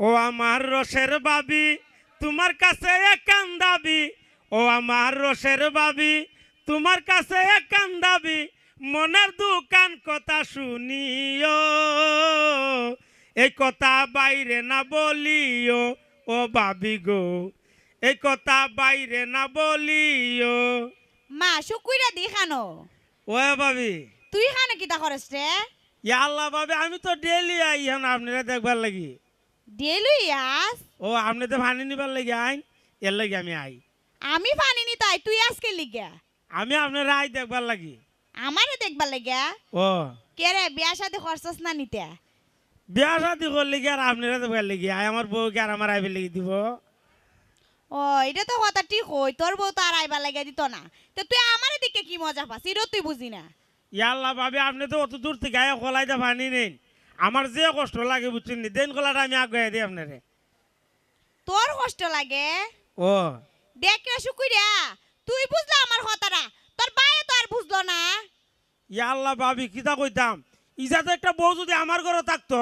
ও আমার রসের বাবি তোমার কাছে একান দাবি। ও আমার রসের বাবি তোমার কাছে একান দাবি। মনের দোকান কথা শুনিও এই কথা বাইরে না বলিও। ও বাবি গো এই কথা বাইরে না বলিও। মা শুকুইরা দি খানো। ও বাবি। তুই খানে কিতা করস রে? ইয়া আল্লাহ বাবি আমি তো ডেলি আই হন আপনারা দেখবার লাগি। ডেলু ইয়াস। ও আপনি তো ভানি নিবার লাগি আইন এর লাগি আমি আই। আমি পানি নি তাই তুই আজকে লিগা। আমি আপনার আই দেখবার লাগি। আমারে দেখবার লাগা? ও। কে রে বিয়া সাথে খরচস না নিতে? বিয়া শাদি করলে কি আর আপনারা দেখবার লাগি? আই আমার বউকে আর আমার আইবার লাগি দিব। ও এটা তো কথা ঠিক হই তোর বউ তো আর আইবার লাগা দিত না। তো তুই আমারে দিকে কি মজা পাস? এটা তুই বুঝি না। ইয়া আল্লাহ ভাবি আপনি তো অত দূর থেকে আয় কলাইতে ভানি নেন। আমার যে কষ্ট লাগে বুঝছেন দেন কলাটা আমি আগে দিই আপনারে। তোর কষ্ট লাগে? ও। দেখ রে শুকুইরা তুই বুঝলা আমার কথাটা তোর বাইরে তো আর বুঝলো না। ইয়া আল্লাহ ভাবি কিতা কইতাম? ইজা তো একটা বউ যদি আমার ঘরে থাকতো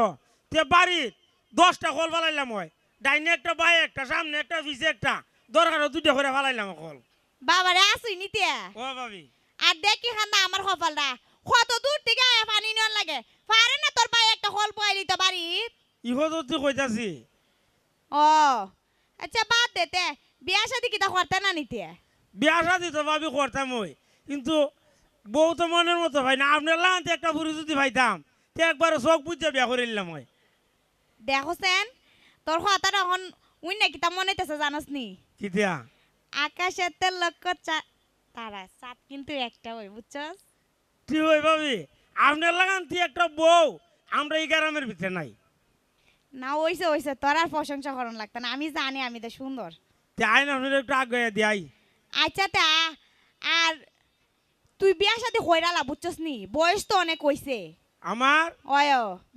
তে বাড়ির দশটা কল ফালাইলাম হয়। ডাইনে একটা বাই একটা সামনে একটা পিছে একটা। দরকার দুইটা করে ফালাইলাম কল। বাবারে আসুই নিতে ও ভাবি আর দেখি খান্দা আমার কপালটা কত দূর থেকে পানি নিয়ন লাগে পারে না ইহো তো তুই কইতাছি ও আচ্ছা বাদ দেতে বিয়া শাদি কিতা করতে না নিতে? বিয়া শাদি তো ভাবি করতাম ওই কিন্তু বউ তো মনের মতো ভাই না আপনার লাগাতে একটা বুড়ি যদি ভাইতাম তে একবার চোখ বুঝতে বিয়া করে নিলাম হয়। দেখোছেন তোর কথাটা এখন উই না কিতা মনে হইতেছে জানোস নি? কিতিয়া? আকাশেতে লক্ষ্য চা তারা সাত কিন্তু একটা ওই বুঝছস তুই ওই ভাবি? আপনার লাগান তুই একটা বউ আমরা এই গ্রামের ভিতরে নাই। না ওইসে ওইসে তোর আর প্রশংসা করন লাগতো না আমি জানি আমি তো সুন্দর। তে না আপনার একটু আগে দিয়াই আচ্ছা তা আর তুই বিয়া সাথে হইরালা বুঝছস নি? বয়স তো অনেক হইছে। আমার? অয়।